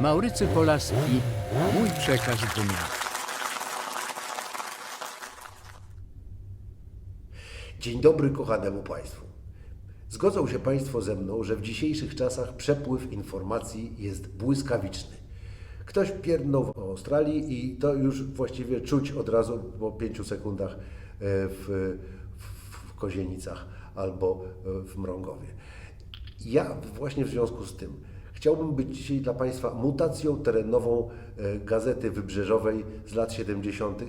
Maurycy Polaski, mój przekaz dnia. Dzień dobry kochanemu Państwu. Zgodzą się Państwo ze mną, że w dzisiejszych czasach przepływ informacji jest błyskawiczny. Ktoś pierdnął w Australii i to już właściwie czuć od razu po pięciu sekundach e, w, w, Kozienicach albo e, w Mrągowie. Ja właśnie w związku z tym chciałbym być dzisiaj dla Państwa mutacją terenową e, Gazety Wybrzeżowej z lat 70.,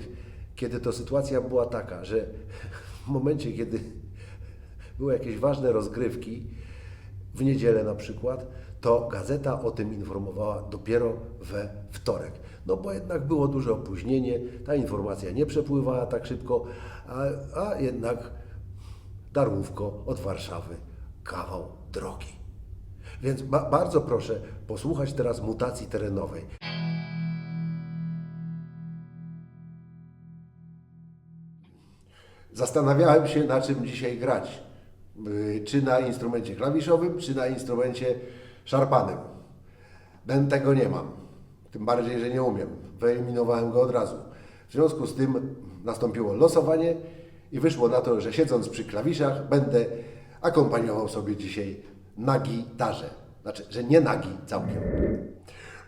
kiedy to sytuacja była taka, że w momencie, kiedy były jakieś ważne rozgrywki, w niedzielę na przykład, to gazeta o tym informowała dopiero we wtorek. No bo jednak było duże opóźnienie, ta informacja nie przepływała tak szybko, a, a jednak Darłówko od Warszawy kawał drogi. Więc ba- bardzo proszę posłuchać teraz mutacji terenowej. Zastanawiałem się, na czym dzisiaj grać. Yy, Czy na instrumencie klawiszowym, czy na instrumencie szarpanym. Ben tego nie mam. Tym bardziej, że nie umiem. Wyeliminowałem go od razu. W związku z tym nastąpiło losowanie i wyszło na to, że siedząc przy klawiszach będę akompaniował sobie dzisiaj na gitarze. Znaczy, że nie nagi całkiem.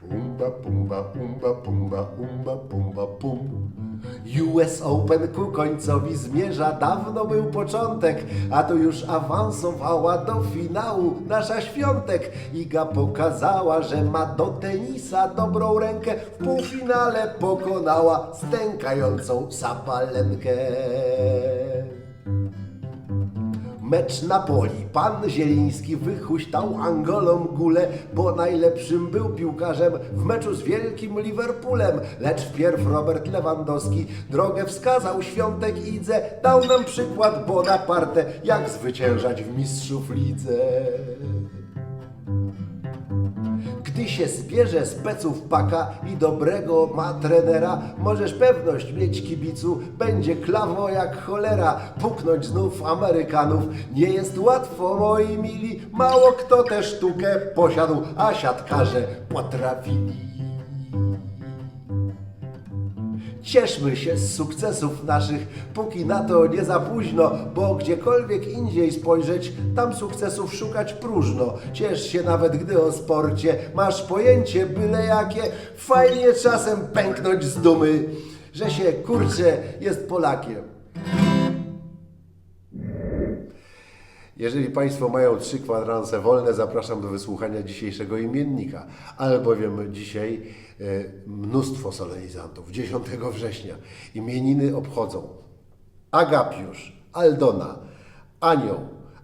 Umba, pumba, umba, pumba, umba, pumba, pum. US Open ku końcowi zmierza, dawno był początek, a to już awansowała do finału nasza świątek. Iga pokazała, że ma do tenisa dobrą rękę, w półfinale pokonała stękającą sapalenkę. Mecz Napoli. Pan Zieliński wychuśtał Angolom gulę, bo najlepszym był piłkarzem w meczu z wielkim Liverpoolem. Lecz wpierw Robert Lewandowski drogę wskazał Świątek Idze, dał nam przykład Bonaparte, jak zwyciężać w mistrzów lidze. Gdy się zbierze z peców paka i dobrego ma trenera, możesz pewność mieć kibicu, będzie klawo jak cholera. Puknąć znów Amerykanów nie jest łatwo, moi mili. Mało kto tę sztukę posiadł, a siatkarze potrafili. Cieszmy się z sukcesów naszych, póki na to nie za późno, bo gdziekolwiek indziej spojrzeć, tam sukcesów szukać próżno. Ciesz się nawet, gdy o sporcie masz pojęcie byle jakie, fajnie czasem pęknąć z dumy, że się kurczę jest Polakiem. Jeżeli Państwo mają trzy kwadranse wolne, zapraszam do wysłuchania dzisiejszego imiennika, albowiem dzisiaj e, mnóstwo solenizantów. 10 września imieniny obchodzą Agapiusz, Aldona, Anioł,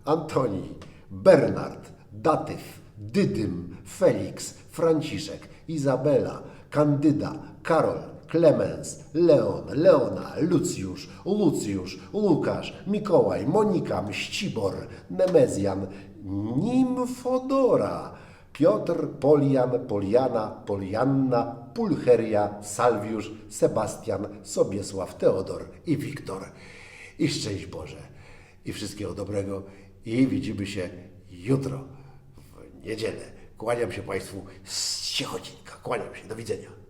Antoni, Bernard, Datyw, Dydym, Felix, Franciszek, Izabela, Kandyda, Karol, Klemens, Leon, Leona, Lucjusz, Lucjusz, Łukasz, Mikołaj, Monika, Mścibor, Nemezjan, Nimfodora, Piotr, Polian, Poliana, Polianna, Pulcheria, Salwiusz, Sebastian, Sobiesław, Teodor i Wiktor. I szczęść Boże i wszystkiego dobrego i widzimy się jutro w niedzielę. Kłaniam się Państwu z Ciechocinka. Kłaniam się. Do widzenia.